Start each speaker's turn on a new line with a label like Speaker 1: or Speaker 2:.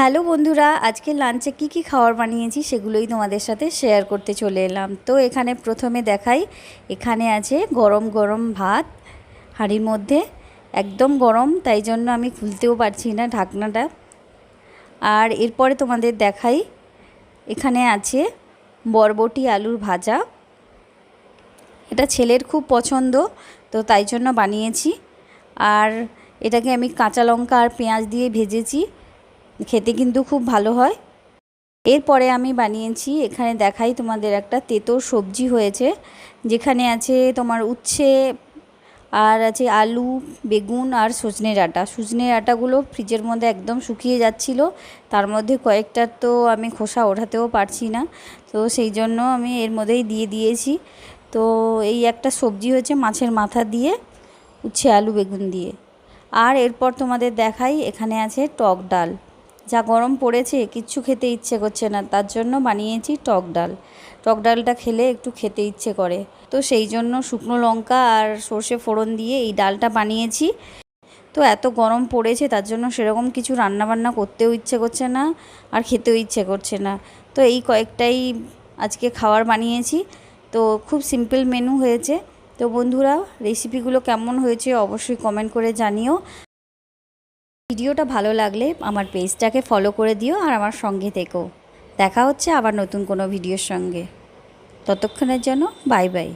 Speaker 1: Hello বন্ধুরা আজকে লাঞ্চে কি কি খাবার বানিয়েছি সেগুলোই তোমাদের সাথে শেয়ার করতে চলে এলাম। তো এখানে প্রথমে দেখাই, এখানে আছে গরম গরম ভাত, হাঁড়ির মধ্যে একদম গরম, তাই জন্য আমি খুলতেও পারছি না ঢাকনাটা। আর এরপরে তোমাদের দেখাই, এখানে আছে বরবটি আলুর ভাজা। এটা ছেলের খুব পছন্দ, তো তাই জন্য বানিয়েছি। আর এটাকে আমি কাঁচা লঙ্কা আর পেঁয়াজ দিয়ে ভেজেছি। খেতে কিন্তু খুব ভালো হয়। এরপরে আমি বানিয়েছি, এখানে দেখাই তোমাদের একটা তেতো সবজি হয়েছে, যেখানে আছে তোমার উচ্ছে, আর আছে আলু, বেগুন আর সজনে ডাঁটা। সজনে ডাঁটাগুলো ফ্রিজের মধ্যে একদম শুকিয়ে যাচ্ছিল, তার মধ্যে কয়েকটার তো আমি খোসা ওঠাতেও পারছি না, তো সেই জন্য আমি এর মধ্যেই দিয়ে দিয়েছি। তো এই একটা সবজি হয়েছে মাছের মাথা দিয়ে, উচ্ছে, আলু, বেগুন দিয়ে। আর এরপর তোমাদের দেখাই, এখানে আছে টক ডাল। যা গরম পড়েছে, কিচ্ছু খেতে ইচ্ছে করছে না। তার জন্য বানিয়েছি টক ডাল। টক ডালটা খেলে একটু খেতে ইচ্ছে করে। তো সেই জন্য শুকনো লঙ্কা আর সর্ষে ফোড়ন দিয়ে এই ডালটা বানিয়েছি। তো এত গরম পড়েছে, তার জন্য সেরকম কিছু রান্নাবান্না করতেও ইচ্ছে করছে না আর খেতেও ইচ্ছে করছে না। তো এই কয়েকটাই আজকে খাবার বানিয়েছি। তো খুব সিম্পল মেনু হয়েছে। তো বন্ধুরা, রেসিপিগুলো কেমন হয়েছে অবশ্যই কমেন্ট করে জানিও। ভিডিওটা ভালো লাগলে আমার পেজটাকে ফলো করে দিও আর আমার সঙ্গে থেকো। দেখা হচ্ছে আবার নতুন কোনো ভিডিওর সঙ্গে। ততক্ষণের জন্য বাই বাই